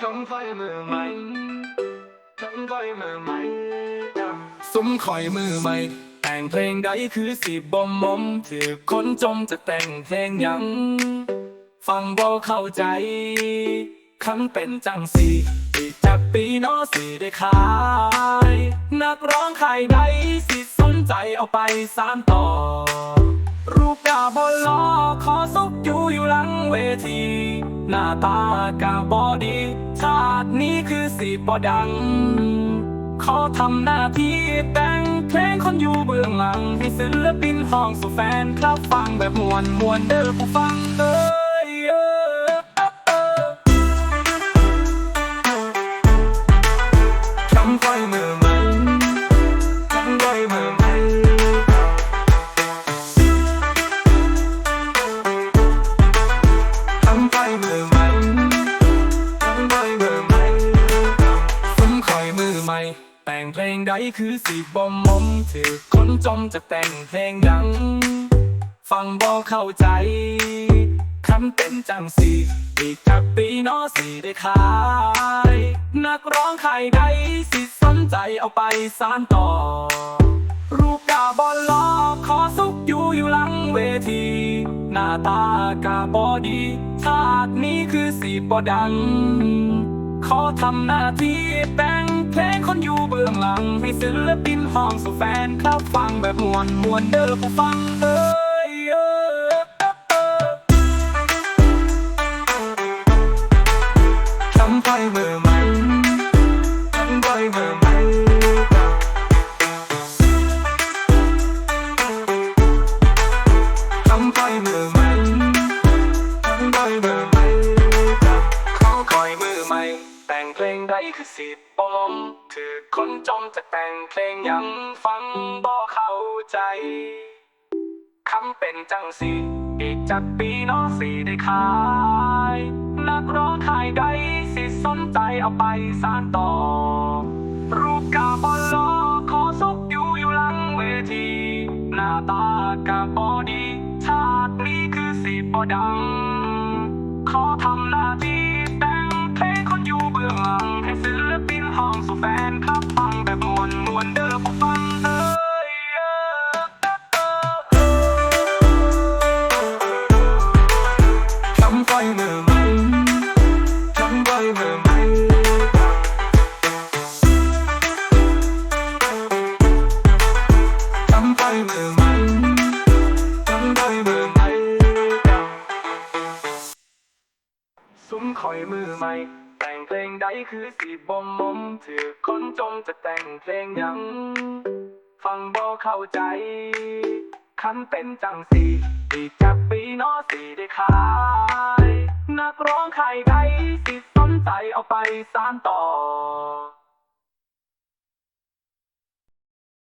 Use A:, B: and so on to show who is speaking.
A: ทำไฟมือใหม่ทำไฟมือใหม่ซุ้มคอยมือใหม่ แต่งเพลงใดคือสิบอมมมถือคนจมจะแต่งเพลงยัง ฟังบ่เข้าใจคันเป็นจังสีอีจากปีนอสีได้ขาย นักร้องใครใดสิสนใจเอาไปสานต่อ รูปดาบอลอขอซุกอยู่อยู่หลังเวที หน้าตากาบอดีาตินี้คือสีปอดัง ขอทำหน้าที่แต่งเพลงคนอยู่เบื้องหลังให้ศิลปินห้องสู่แฟนคลับฟังแบบมวนมวนเด้อผู้ฟังเด้อ เพลงใดคือสีบอมมมถือคนจมจะแต่งเพลงดัง ฟังบ่เข้าใจคำเป็นจังสีอีกจากปีนอสีได้ขาย นักร้องใครใดสิสนใจเอาไปสานต่อ รูปดาบอลลอขอซุกอยู่อยู่หลังเวที หน้าตากาบอดีชาตินี้คือสีบอดัง ขอทำหน้าที่แต่ง เพลงคนอยู่เบื้องหลัง ให้ศิลปินห้องสู่แฟนคลับฟังแบบมวนมวนเด้อผู้ฟังเอ้ยเอ้ยทำไปมือ แต่งเพลงใดคือสิบปอมถือคนจมจะแต่งเพลงยังฟังบ่เข้าใจคำเป็นจังสีอีกจากปีเนอสีได้ขาย นักร้องขายใดสิสนใจเอาไปสานต่อ รูปกาบอลลอขอซุกอยู่อยู่หลังเวที หน้าตากาบอดี ชาตินี้คือสีบอดัง ขอทำหน้าที่ ซุ้มคอยมือใหม่ แต่งเพลงใดคือสีบอมมมถือคนจมจะแต่งเพลงยัง ฟังบ่เข้าใจ คันเป็นจังสีอีกจากปีนอสีได้ขาย นักร้องใครใดสิสนใจ เอาไปสานต่อ